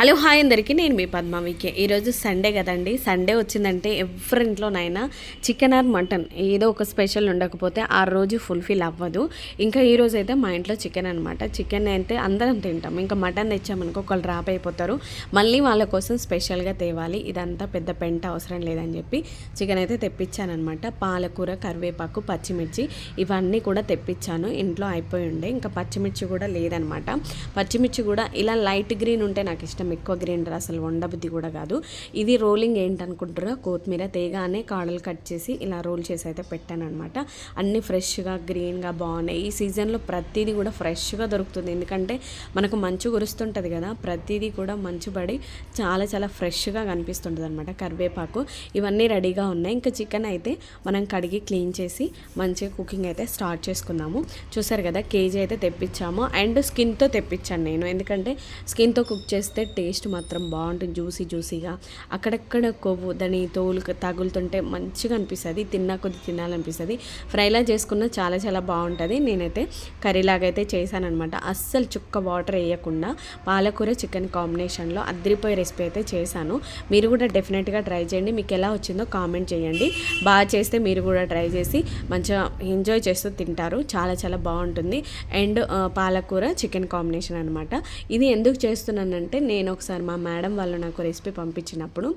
Hello hi అందరికీ నేను మీ పద్మావికే ఈరోజు సండే కదండి. సండే వచ్చిందంటే ఎవరి ఇంట్లోనైనా చికెన్ ఆర్ మటన్ ఏదో ఒక స్పెషల్ ఉండకపోతే ఆ రోజు ఫుల్ఫిల్ అవ్వదు. ఇంకా ఈ రోజు అయితే మా ఇంట్లో చికెన్ అనమాట చికెన్ అయితే అందరం తింటాం. ఇంకా మటన్ తెచ్చామనుకో ఒకళ్ళు డ్రాప్ అయిపోతారు. మళ్ళీ వాళ్ళ కోసం స్పెషల్గా తేవాలి. ఇదంతా పెద్ద పెంట అవసరం లేదని చెప్పి చికెన్ అయితే తెప్పించానమాట పాలకూర కరివేపాకు పచ్చిమిర్చి ఇవన్నీ కూడా తెప్పించాను. ఇంట్లో అయిపోయి ఉండే. ఇంకా పచ్చిమిర్చి కూడా లేదనమాట పచ్చిమిర్చి కూడా ఇలా లైట్ గ్రీన్ ఉంటే నాకు ఇష్టం ఎక్కువ గ్రైండర్ అసలు వండబుద్ధి కూడా కాదు. ఇది రోలింగ్ ఏంటనుకుంటారో కొత్తిమీర తేగానే కాడలు కట్ చేసి ఇలా రోల్ చేసి అయితే పెట్టాను అనమాట అన్నీ ఫ్రెష్గా గ్రీన్గా బాగున్నాయి. ఈ సీజన్లో ప్రతిదీ కూడా ఫ్రెష్గా దొరుకుతుంది. ఎందుకంటే మనకు మంచు కురుస్తుంటుంది కదా ప్రతిదీ కూడా మంచు పడి చాలా చాలా ఫ్రెష్గా కనిపిస్తుంటుంది అనమాట కరివేపాకు. ఇవన్నీ రెడీగా ఉన్నాయి. ఇంకా చికెన్ అయితే మనం కడిగి క్లీన్ చేసి మంచిగా కుకింగ్ అయితే స్టార్ట్ చేసుకుందాము. చూసారు కదా కేజీ అయితే తెప్పించాము. అండ్ స్కిన్తో తెప్పించాను నేను. ఎందుకంటే స్కిన్తో కుక్ చేస్తే టేస్ట్ మాత్రం బాగుంటుంది జ్యూసీ జ్యూసీగా. అక్కడక్కడ కొవ్వు దాని తోలు తగులుతుంటే మంచిగా అనిపిస్తుంది తిన్నా కొద్ది తినాలనిపిస్తుంది. ఫ్రైలా చేసుకున్న చాలా చాలా బాగుంటుంది. నేనైతే కర్రీలాగైతే అయితే చేశానమాట అస్సలు చుక్క వాటర్ వేయకుండా పాలకూర చికెన్ కాంబినేషన్లో అద్దరిపోయే రెసిపీ అయితే చేశాను. మీరు కూడా డెఫినెట్గా ట్రై చేయండి. మీకు ఎలా వచ్చిందో కామెంట్ చేయండి. బాగా చేస్తే మీరు కూడా ట్రై చేసి మంచిగా ఎంజాయ్ చేస్తూ తింటారు. చాలా చాలా బాగుంటుంది. అండ్ పాలకూర చికెన్ కాంబినేషన్ అనమాట ఇది ఎందుకు చేస్తున్నానంటే నేను ఒకసారి మా మేడం వాళ్ళు నాకు రెసిపీ పంపించినప్పుడు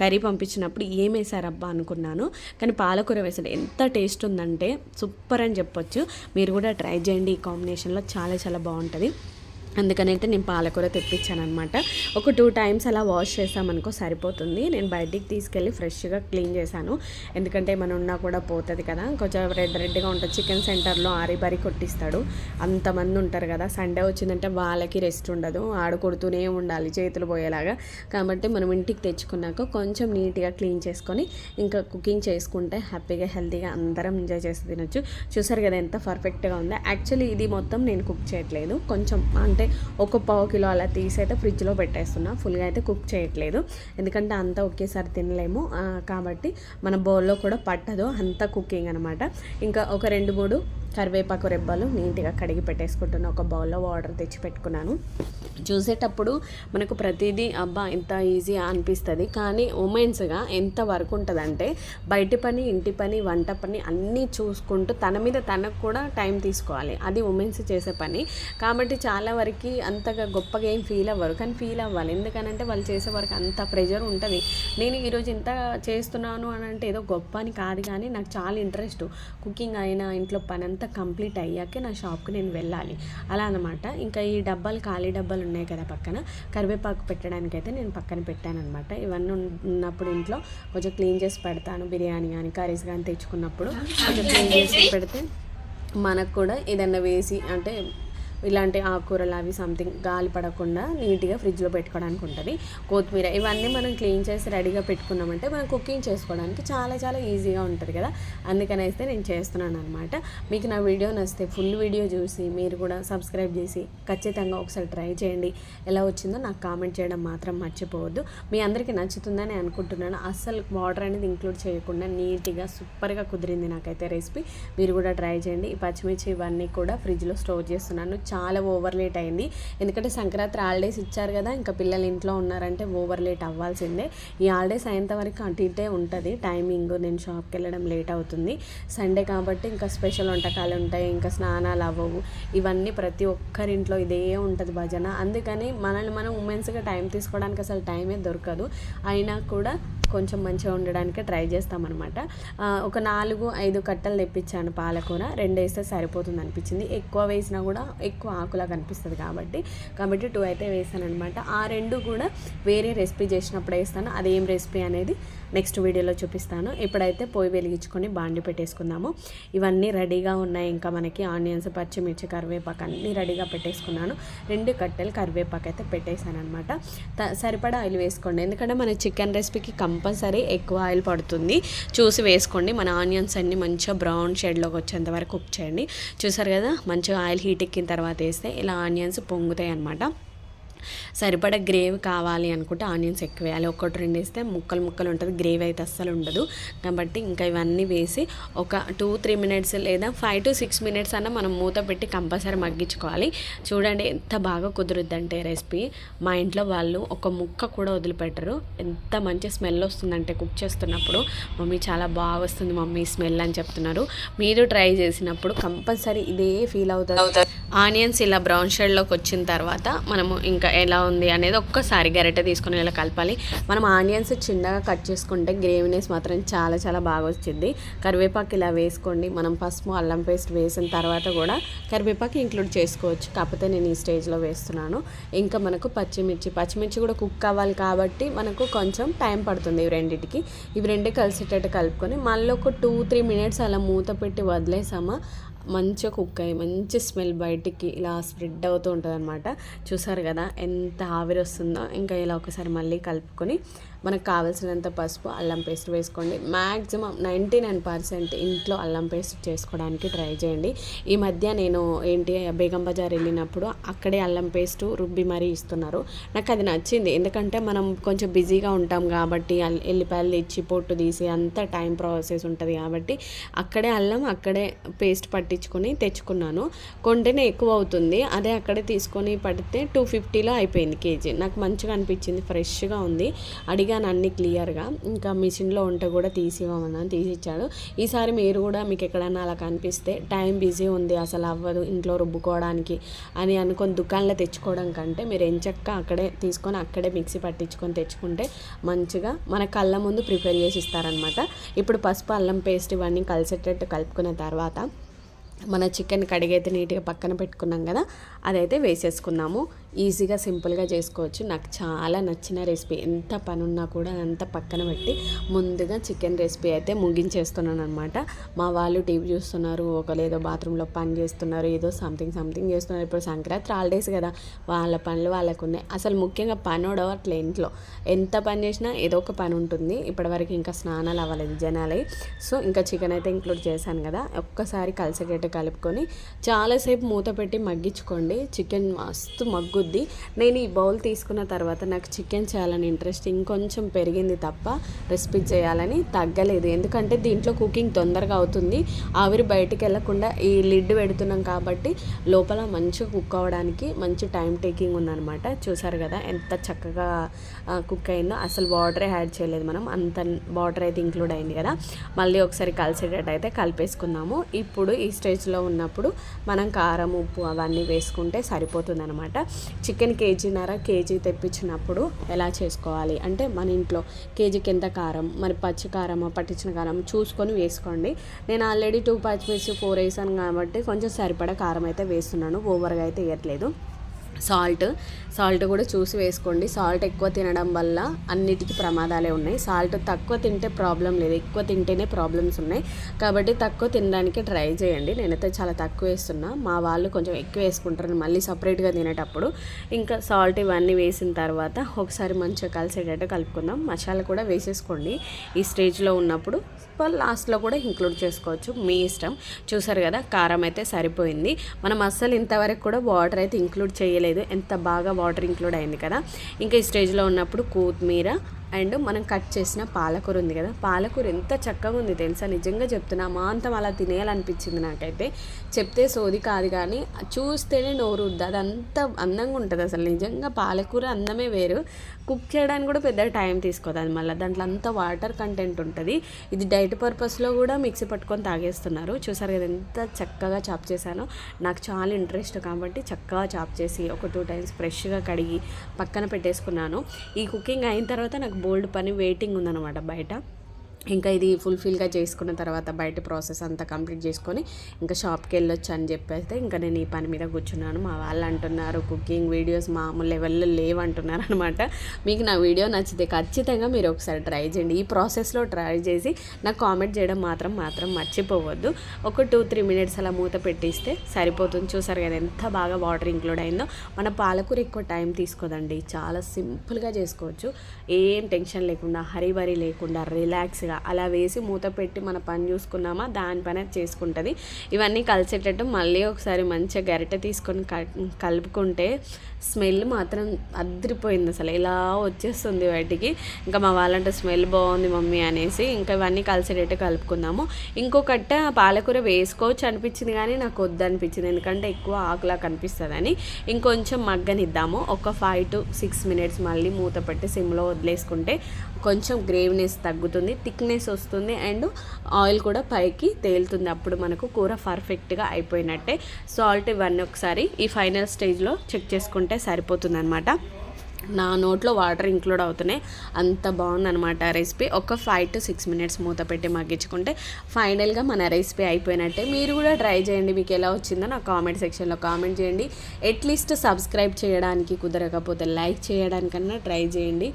కర్రీ పంపించినప్పుడు ఏం వేసారబ్బా అనుకున్నాను. కానీ పాలకూర వేసాడు ఎంత టేస్ట్ ఉందంటే సూపర్ అని చెప్పొచ్చు. మీరు కూడా ట్రై చేయండి. ఈ కాంబినేషన్లో చాలా చాలా బాగుంటుంది. అందుకనంటే నేను పాలకూర తెప్పించాను అనమాట ఒక టూ టైమ్స్ అలా వాష్ చేసామనుకో సరిపోతుంది. నేను బయటికి తీసుకెళ్ళి ఫ్రెష్గా క్లీన్ చేశాను. ఎందుకంటే ఏమైనా ఉన్నా కూడా పోతుంది కదా. కొంచెం రెడ్ రెడ్గా ఉంటుంది చికెన్ సెంటర్లో ఆరి బరి కొట్టిస్తాడు. అంతమంది ఉంటారు కదా. సండే వచ్చిందంటే వాళ్ళకి రెస్ట్ ఉండదు. ఆడుకొడుతూనే ఉండాలి చేతులు పోయేలాగా. కాబట్టి మనం ఇంటికి తెచ్చుకున్నాక కొంచెం నీట్గా క్లీన్ చేసుకొని ఇంకా కుకింగ్ చేసుకుంటే హ్యాపీగా హెల్తీగా అందరం ఎంజాయ్ చేసి తినొచ్చు. చూసారు కదా ఎంత పర్ఫెక్ట్గా ఉందో. యాక్చువల్లీ ఇది మొత్తం నేను కుక్ చేయట్లేదు. కొంచెం అంటే ఒక పావు కిలో అలా తీసి అయితే ఫ్రిడ్జ్లో పెట్టేస్తున్నా. ఫుల్గా అయితే కుక్ చేయట్లేదు. ఎందుకంటే అంతా ఒకేసారి తినలేము. కాబట్టి మన బౌల్లో కూడా పట్టదు. అంత కుకింగ్ అనమాట ఇంకా ఒక రెండు మూడు కరివేపాకు రెబ్బలు నీట్గా కడిగి పెట్టేసుకుంటున్నా. ఒక బౌల్లో వాటర్ తెచ్చి పెట్టుకున్నాను. చూసేటప్పుడు మనకు ప్రతిదీ అబ్బా ఎంత ఈజీ అనిపిస్తుంది. కానీ ఉమెన్స్గా ఎంత వర్క్ ఉంటుందంటే బయటి పని ఇంటి పని వంట పని అన్నీ చూసుకుంటూ తన మీద తనకు కూడా టైం తీసుకోవాలి. అది ఉమెన్స్ చేసే పని. కాబట్టి చాలా వరకు అంతగా గొప్పగా ఏం ఫీల్ అవ్వరు. కానీ ఫీల్ అవ్వాలి. ఎందుకనంటే వాళ్ళు చేసే వరకు అంత ప్రెషర్ ఉంటుంది. నేను ఈరోజు ఇంత చేస్తున్నాను అని అంటే ఏదో గొప్ప అని కాదు కానీ నాకు చాలా ఇంట్రెస్ట్. కుకింగ్ అయినా ఇంట్లో పని అంతా కంప్లీట్ అయ్యాకే నా షాప్కి నేను వెళ్ళాలి. అలా అనమాట ఇంకా ఈ డబ్బాలు ఖాళీ డబ్బాలు ఉన్నాయి కదా పక్కన. కరివేపాకు పెట్టడానికి అయితే నేను పక్కన పెట్టాను అనమాట ఇవన్నీ ఉన్నప్పుడు ఇంట్లో కొంచెం క్లీన్ చేసి పెడతాను. బిర్యానీ కానీ కర్రీస్ కానీ తెచ్చుకున్నప్పుడు కొంచెం క్లీన్ చేసి పెడితే మనకు కూడా ఏదన్నా వేసి అంటే ఇలాంటి ఆకుకూరలు అవి సంథింగ్ గాలి పడకుండా నీట్గా ఫ్రిడ్జ్లో పెట్టుకోవడానికి ఉంటుంది. కొత్తిమీర ఇవన్నీ మనం క్లీన్ చేసి రెడీగా పెట్టుకున్నామంటే మనం కుకింగ్ చేసుకోవడానికి చాలా చాలా ఈజీగా ఉంటుంది కదా. అందుకని అయితే నేను చేస్తున్నాను అనమాట మీకు నా వీడియో నచ్చితే ఫుల్ వీడియో చూసి మీరు కూడా సబ్స్క్రైబ్ చేసి ఖచ్చితంగా ఒకసారి ట్రై చేయండి. ఎలా వచ్చిందో నాకు కామెంట్ చేయడం మాత్రం మర్చిపోవద్దు. మీ అందరికీ నచ్చుతుందని అనుకుంటున్నాను. అస్సలు వాటర్ అనేది ఇంక్లూడ్ చేయకుండా నీట్గా సూపర్గా కుదిరింది నాకైతే రెసిపీ మీరు కూడా ట్రై చేయండి. ఈ పచ్చిమిర్చి ఇవన్నీ కూడా ఫ్రిడ్జ్లో స్టోర్ చేస్తున్నాను. చాలా ఓవర్ లేట్ అయింది. ఎందుకంటే సంక్రాంతి హాలిడేస్ ఇచ్చారు కదా ఇంకా పిల్లలు ఇంట్లో ఉన్నారంటే ఓవర్ లేట్ అవ్వాల్సిందే. ఈ హాలిడేస్ అయ్యేంత వరకు అటు ఇటే ఉంటుంది. టైమింగ్ నేను షాప్కి వెళ్ళడం లేట్ అవుతుంది. సండే కాబట్టి ఇంకా స్పెషల్ వంటకాలు ఉంటాయి ఇంకా స్నానాలు అవ్వవు. ఇవన్నీ ప్రతి ఒక్కరింట్లో ఇదే ఉంటుంది భజన. అందుకని మనల్ని మనం ఉమెన్స్గా టైం తీసుకోవడానికి అసలు టైమే దొరకదు. అయినా కూడా కొంచెం మంచిగా ఉండడానికి ట్రై చేస్తామన్నమాట. ఒక నాలుగు ఐదు కట్టలు తెప్పించాను పాలకూర. రెండు వేస్తే సరిపోతుంది అనిపించింది. ఎక్కువ వేసినా కూడా ఎక్కువ ఆకులా కనిపిస్తుంది కాబట్టి కాబట్టి టూ అయితే వేసాను అనమాట ఆ రెండు కూడా వేరే రెసిపీ చేసినప్పుడు వేస్తాను. అదేం రెసిపీ అనేది నెక్స్ట్ వీడియోలో చూపిస్తాను. ఇప్పుడైతే పొయ్యి వెలిగించుకొని బాండి పెట్టేసుకుందాము. ఇవన్నీ రెడీగా ఉన్నాయి. ఇంకా మనకి ఆనియన్స్ పచ్చిమిర్చి కరివేపాకు అన్నీ రెడీగా పెట్టేసుకున్నాను. రెండు కట్టెలు కరివేపాకు అయితే పెట్టేశాను అనమాట సరిపడా ఆయిల్ వేసుకోండి. ఎందుకంటే మన చికెన్ రెసిపీకి కంపల్సరీ ఎక్కువ ఆయిల్ పడుతుంది. చూసి వేసుకోండి. మన ఆనియన్స్ అన్నీ మంచిగా బ్రౌన్ షేడ్లోకి వచ్చేంత వరకు కుక్ చేయండి. చూసారు కదా? మంచిగా ఆయిల్ హీట్ ఎక్కిన తర్వాత వేస్తే ఇలా ఆనియన్స్ పొంగుతాయి అనమాట సరిపడా గ్రేవీ కావాలి అనుకుంటే ఆనియన్స్ ఎక్కువ వేయాలి. ఒకటి రెండు వేస్తే ముక్కలు ముక్కలు ఉంటుంది గ్రేవీ అయితే అస్సలు ఉండదు. కాబట్టి ఇంకా ఇవన్నీ వేసి ఒక టూ త్రీ మినిట్స్ లేదా ఫైవ్ టు సిక్స్ మినిట్స్ అన్న మనం మూత పెట్టి కంపల్సరీ మగ్గించుకోవాలి. చూడండి ఎంత బాగా కుదురుద్దంటే రెసిపీ. మా ఇంట్లో వాళ్ళు ఒక ముక్క కూడా వదిలిపెట్టరు. ఎంత మంచి స్మెల్ వస్తుందంటే కుక్ చేస్తున్నప్పుడు. మమ్మీ చాలా బాగా వస్తుంది మమ్మీ స్మెల్ అని చెప్తున్నారు. మీరు ట్రై చేసినప్పుడు కంపల్సరీ ఇదే ఫీల్ అవుతుంది ఆనియన్స్ ఇలా బ్రౌన్ షేడ్లోకి వచ్చిన తర్వాత మనము ఇంకా ఎలా ఉంది అనేది ఒక్కసారి గరిటె తీసుకొని ఇలా కలపాలి. మనం ఆనియన్స్ చిన్నగా కట్ చేసుకుంటే గ్రేవీనెస్ మాత్రం చాలా చాలా బాగా వచ్చింది. కరివేపాకు ఇలా వేసుకోండి. మనం పసుపు అల్లం పేస్ట్ వేసిన తర్వాత కూడా కరివేపాకు ఇంక్లూడ్ చేసుకోవచ్చు. కాకపోతే నేను ఈ స్టేజ్లో వేస్తున్నాను. ఇంకా మనకు పచ్చిమిర్చి పచ్చిమిర్చి కూడా కుక్ అవ్వాలి కాబట్టి మనకు కొంచెం టైం పడుతుంది ఇవి రెండింటికి. ఇవి రెండు కలిసేటట్టు కలుపుకొని మళ్ళీ ఒక టూ త్రీ మినిట్స్ అలా మూత పెట్టి వదిలేసామా మంచిగా కుక్ అయ్యి మంచి స్మెల్ బయటికి ఇలా స్ప్రెడ్ అవుతూ ఉంటుంది అనమాట చూసారు కదా ఎంత ఆవిరి వస్తుందో. ఇంకా ఇలా ఒకసారి మళ్ళీ కలుపుకొని మనకు కావాల్సినంత పసుపు అల్లం పేస్ట్ వేసుకోండి. మ్యాక్సిమం నైంటీ నైన్ పర్సెంట్ ఇంట్లో అల్లం పేస్ట్ చేసుకోవడానికి ట్రై చేయండి. ఈ మధ్య నేను ఏంటి బేగం బజార్ వెళ్ళినప్పుడు అక్కడే అల్లం పేస్ట్ రుబ్బి మరీ ఇస్తున్నారు. నాకు అది నచ్చింది. ఎందుకంటే మనం కొంచెం బిజీగా ఉంటాం కాబట్టి ఎల్లిపాయలు ఇచ్చి పొట్టు తీసి అంత టైం ప్రాసెస్ ఉంటుంది కాబట్టి అక్కడే అల్లం అక్కడే పేస్ట్ పట్టించుకొని తెచ్చుకున్నాను. కొంటేనే ఎక్కువ అవుతుంది. అదే అక్కడే తీసుకొని పడితే టూ ఫిఫ్టీలో అయిపోయింది కేజీ. నాకు మంచిగా అనిపించింది ఫ్రెష్గా ఉంది. అడిగి అడిగాను అన్ని క్లియర్గా ఇంకా మిషన్లో ఉంటే కూడా తీసి తీసిచ్చాడు. తీసి ఇచ్చాడు ఈసారి మీరు కూడా మీకు ఎక్కడన్నా అలా కనిపిస్తే టైం బిజీ ఉంది అసలు అవ్వదు ఇంట్లో రుబ్బుకోవడానికి అని అనుకొని దుకాణంలో తెచ్చుకోవడం కంటే మీరు ఎంచక్క అక్కడే తీసుకొని అక్కడే మిక్సీ పట్టించుకొని తెచ్చుకుంటే మంచిగా మన కళ్ళ ముందు ప్రిపేర్ చేసి ఇస్తారనమాట. ఇప్పుడు పసుపు అల్లం పేస్ట్ ఇవన్నీ కలిసేటట్టు కలుపుకున్న తర్వాత మన చికెన్ కడిగైతే నీట్గా పక్కన పెట్టుకున్నాం కదా అదైతే వేసేసుకున్నాము ఈజీగా సింపుల్గా చేసుకోవచ్చు. నాకు చాలా నచ్చిన రెసిపీ. ఎంత పని ఉన్నా కూడా అంత పక్కన పెట్టి ముందుగా చికెన్ రెసిపీ అయితే ముగించేస్తున్నాను అనమాట మా వాళ్ళు టీవీ చూస్తున్నారు ఒకరు ఏదో బాత్రూంలో పని చేస్తున్నారు ఏదో సంథింగ్ సంథింగ్ చేస్తున్నారు. ఇప్పుడు సంక్రాంతి హాలిడేస్ కదా వాళ్ళ పనులు వాళ్ళకు ఉన్నాయి. అసలు ముఖ్యంగా పనోడు అట్లా ఇంట్లో. ఎంత పని చేసినా ఏదో ఒక పని ఉంటుంది. ఇప్పటివరకు ఇంకా స్నానాలు అవ్వలేదు జనాలే సో ఇంకా చికెన్ అయితే ఇంక్లూడ్ చేశాను కదా. ఒక్కసారి కలిసగట్టు కలుపుకొని చాలాసేపు మూత పెట్టి మగ్గించుకోండి. చికెన్ మస్తు మగ్గు మగ్గుద్ది నేను ఈ బౌల్ తీసుకున్న తర్వాత నాకు చికెన్ చేయాలని ఇంట్రెస్ట్ ఇంకొంచెం పెరిగింది తప్ప రెసిపీ చేయాలని తగ్గలేదు. ఎందుకంటే దీంట్లో కుకింగ్ తొందరగా అవుతుంది. ఆవిరి బయటికి వెళ్ళకుండా ఈ లిడ్ పెడుతున్నాం కాబట్టి లోపల మంచిగా కుక్ అవ్వడానికి మంచి టైం టేకింగ్ ఉందన్నమాట. చూసారు కదా ఎంత చక్కగా కుక్ అయిందో. అసలు వాటరే యాడ్ చేయలేదు మనం. అంత వాటర్ అయితే ఇంక్లూడ్ అయింది కదా. మళ్ళీ ఒకసారి కలిసేటట్టు అయితే కలిపేసుకుందాము. ఇప్పుడు ఈ స్టేజ్లో ఉన్నప్పుడు మనం కారం ఉప్పు అవన్నీ వేసుకుంటే సరిపోతుంది అనమాట చికెన్ కేజీన్నర కేజీ తెప్పించినప్పుడు ఎలా చేసుకోవాలి? అంటే మన ఇంట్లో కేజీకి ఎంత కారం మరి పచ్చి కారమా పట్టించిన కారం చూసుకొని వేసుకోండి. నేను ఆల్రెడీ టూ పచ్చిమిర్చి ఫోర్ వేసాను కాబట్టి కొంచెం సరిపడా కారం అయితే వేస్తున్నాను. ఓవర్గా అయితే వేయట్లేదు. సాల్ట్. సాల్ట్ కూడా చూసి వేసుకోండి. సాల్ట్ ఎక్కువ తినడం వల్ల అన్నిటికీ ప్రమాదాలే ఉన్నాయి. సాల్ట్ తక్కువ తింటే ప్రాబ్లం లేదు. ఎక్కువ తింటేనే ప్రాబ్లమ్స్ ఉన్నాయి. కాబట్టి తక్కువ తినడానికి ట్రై చేయండి. నేనైతే చాలా తక్కువ వేస్తున్నా. మా వాళ్ళు కొంచెం ఎక్కువ వేసుకుంటారు మళ్ళీ సపరేట్గా తినేటప్పుడు. ఇంకా సాల్ట్ ఇవన్నీ వేసిన తర్వాత ఒకసారి మంచిగా కలిసేటట్టు కలుపుకుందాం. మసాలా కూడా వేసేసుకోండి. ఈ స్టేజ్లో ఉన్నప్పుడు లాస్ట్లో కూడా ఇంక్లూడ్ చేసుకోవచ్చు. మీ ఇష్టం. చూసారు కదా కారం అయితే సరిపోయింది. మనం అస్సలు ఇంతవరకు కూడా వాటర్ అయితే ఇంక్లూడ్ చేయలేదు. ఎంత బాగా వాటర్ ఇంక్లూడ్ అయింది కదా. ఇంకా ఈ స్టేజ్లో ఉన్నప్పుడు కొత్తిమీర అండ్ మనం కట్ చేసిన పాలకూర ఉంది కదా. పాలకూర ఎంత చక్కగా ఉంది తెలుసా? నిజంగా చెప్తున్నా మాంతం అలా తినేయాలనిపించింది నాకైతే. చెప్తే సోది కాదు కానీ చూస్తేనే నోరు ఉద్ది అది అంత అందంగా ఉంటుంది అసలు. నిజంగా పాలకూర అందమే వేరు. కుక్ చేయడానికి కూడా పెద్ద టైం తీసుకోదు అది మళ్ళీ. దాంట్లో అంత వాటర్ కంటెంట్ ఉంటుంది. ఇది డైట్ పర్పస్లో కూడా మిక్సీ పట్టుకొని తాగేస్తున్నారు. చూసారు కదా ఎంత చక్కగా చాప్ చేశానో. నాకు చాలా ఇంట్రెస్ట్ కాబట్టి చక్కగా చాప్ చేసి ఒక టూ టైమ్స్ ఫ్రెష్గా కడిగి పక్కన పెట్టేసుకున్నాను. ఈ కుకింగ్ అయిన తర్వాత నాకు బోల్డ్ పని వెయిటింగ్ ఉందన్నమాట బయట. ఇంకా ఇది ఫుల్ఫిల్గా చేసుకున్న తర్వాత బయట ప్రాసెస్ అంతా కంప్లీట్ చేసుకొని ఇంకా షాప్కి వెళ్ళొచ్చు అని చెప్పేస్తే ఇంకా నేను ఈ పని మీద కూర్చున్నాను. మా వాళ్ళు అంటున్నారు కుకింగ్ వీడియోస్ మామూలు లెవెల్లో లేవంటున్నారు అనమాట మీకు నా వీడియో నచ్చితే ఖచ్చితంగా మీరు ఒకసారి ట్రై చేయండి. ఈ ప్రాసెస్లో ట్రై చేసి నాకు కామెంట్ చేయడం మాత్రం మాత్రం మర్చిపోవద్దు. ఒక టూ త్రీ మినిట్స్ అలా మూత పెట్టిస్తే సరిపోతుంది. చూసారు కదా ఎంత బాగా వాటర్ ఇంక్లూడ్ అయిందో. మన పాలకూర ఎక్కువ టైం తీసుకోదండి. చాలా సింపుల్గా చేసుకోవచ్చు. ఏం టెన్షన్ లేకుండా హరీ లేకుండా రిలాక్స్గా ఫైనల్గా అలా వేసి మూత పెట్టి మన పని చూసుకున్నామా దానిపైన చేసుకుంటుంది. ఇవన్నీ కలిసేటట్టు మళ్ళీ ఒకసారి మంచిగా గరిటె తీసుకొని కలుపుకుంటే స్మెల్ మాత్రం అదిరిపోయింది అసలు. ఇలా వచ్చేస్తుంది బయటికి. ఇంకా మా వాళ్ళంటే స్మెల్ బాగుంది మమ్మీ అనేసి ఇంకా ఇవన్నీ కలిసేటట్టు కలుపుకుందాము. ఇంకొకట పాలకూర వేసుకోవచ్చు అనిపించింది కానీ నాకు వద్దు అనిపించింది ఎందుకంటే ఎక్కువ ఆకులా కనిపిస్తుందని. ఇంకొంచెం మగ్గనిద్దాము. ఒక ఫైవ్ టు సిక్స్ మినిట్స్ మళ్ళీ మూత పెట్టి సిమ్లో వదిలేసుకుంటే కొంచెం గ్రేవినెస్ తగ్గుతుంది థిక్నెస్ వస్తుంది అండ్ ఆయిల్ కూడా పైకి తేలుతుంది. అప్పుడు మనకు కూర పర్ఫెక్ట్గా అయిపోయినట్టే. సాల్ట్ ఇవన్నీ ఒకసారి ఈ ఫైనల్ స్టేజ్లో చెక్ చేసుకుంటే సరిపోతుంది అనమాట నా నోట్లో వాటర్ ఇంక్లూడ్ అవుతున్నాయి. అంత బాగుందన్నమాట రెసిపీ. ఒక ఫైవ్ టు సిక్స్ మినిట్స్ మూత పెట్టి మగ్గించుకుంటే ఫైనల్గా మన రెసిపీ అయిపోయినట్టే. మీరు కూడా ట్రై చేయండి మీకు ఎలా వచ్చిందో నా కామెంట్ సెక్షన్లో కామెంట్ చేయండి. అట్లీస్ట్ సబ్స్క్రైబ్ చేయడానికి కుదరకపోతే లైక్ చేయడానికన్నా ట్రై చేయండి.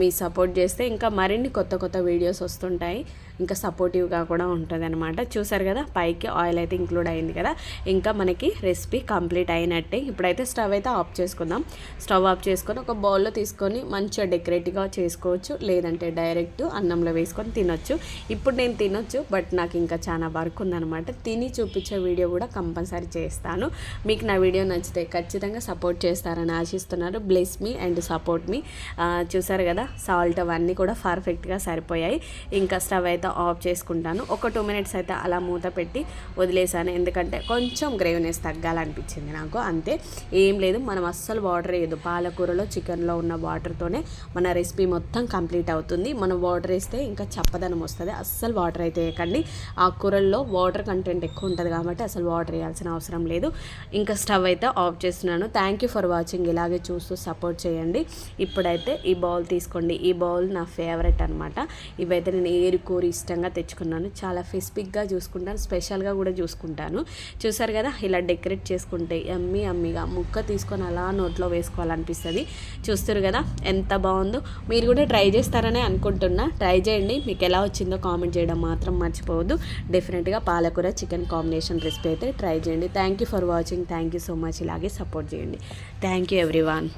మీ సపోర్ట్ చేస్తే ఇంకా మరిన్ని కొత్త కొత్త వీడియోస్ వస్తుంటాయి. ఇంకా సపోర్టివ్గా కూడా ఉంటుంది అనమాట చూసారు కదా పైకి ఆయిల్ అయితే ఇంక్లూడ్ అయింది కదా. ఇంకా మనకి రెసిపీ కంప్లీట్ అయినట్టే. ఇప్పుడైతే స్టవ్ అయితే ఆఫ్ చేసుకుందాం. స్టవ్ ఆఫ్ చేసుకొని ఒక బౌల్లో తీసుకొని మంచిగా డెకరేటివ్గా చేసుకోవచ్చు. లేదంటే డైరెక్ట్ అన్నంలో వేసుకొని తినొచ్చు. ఇప్పుడు నేను తినొచ్చు బట్ నాకు ఇంకా చాలా వర్క్ ఉందనమాట తిని చూపించే వీడియో కూడా కంపల్సరీ చేస్తాను. మీకు నా వీడియో నచ్చితే ఖచ్చితంగా సపోర్ట్ చేస్తారని ఆశిస్తున్నారు. బ్లెస్ మీ అండ్ సపోర్ట్ మీ చూసారు కదా సాల్ట్ అవన్నీ కూడా పర్ఫెక్ట్గా సరిపోయాయి. ఇంకా స్టవ్ అయితే ఆఫ్ చేసుకుంటాను. ఒక టూ మినిట్స్ అయితే అలా మూత పెట్టి వదిలేసాను. ఎందుకంటే కొంచెం గ్రేవీనెస్ తగ్గాలనిపించింది నాకు. అంతే. ఏం లేదు. మనం అస్సలు వాటర్ వేయదు పాలకూరలో చికెన్లో ఉన్న వాటర్తోనే మన రెసిపీ మొత్తం కంప్లీట్ అవుతుంది. మనం వాటర్ వేస్తే ఇంకా చప్పదనం వస్తుంది. అస్సలు వాటర్ అయితే వేయకండి. ఆ కూరల్లో వాటర్ కంటెంట్ ఎక్కువ ఉంటుంది కాబట్టి అసలు వాటర్ వేయాల్సిన అవసరం లేదు. ఇంకా స్టవ్ అయితే ఆఫ్ చేస్తున్నాను. థ్యాంక్ యూ ఫర్ వాచింగ్ ఇలాగే చూస్తూ సపోర్ట్ చేయండి. ఇప్పుడైతే ఈ బౌల్ తీసుకోండి. ఈ బౌల్ నా ఫేవరెట్ అనమాట ఇవైతే నేను ఏరు కూర ఇష్టంగా తెచ్చుకున్నాను. చాలా ఫెసిఫిక్గా చూసుకుంటాను. స్పెషల్గా కూడా చూసుకుంటాను. చూసారు కదా ఇలా డెకరేట్ చేసుకుంటే అమ్మి అమ్మిగా ముక్క తీసుకొని అలా నోట్లో వేసుకోవాలనిపిస్తుంది. చూస్తారు కదా ఎంత బాగుందో. మీరు కూడా ట్రై చేస్తారని అనుకుంటున్నా. ట్రై చేయండి. మీకు ఎలా వచ్చిందో కామెంట్ చేయడం మాత్రం మర్చిపోవద్దు. డెఫినెట్గా పాలకూర చికెన్ కాంబినేషన్ రెసిపీ అయితే ట్రై చేయండి. Thank you for watching thank you so much ఇలాగే సపోర్ట్ చేయండి. Thank you everyone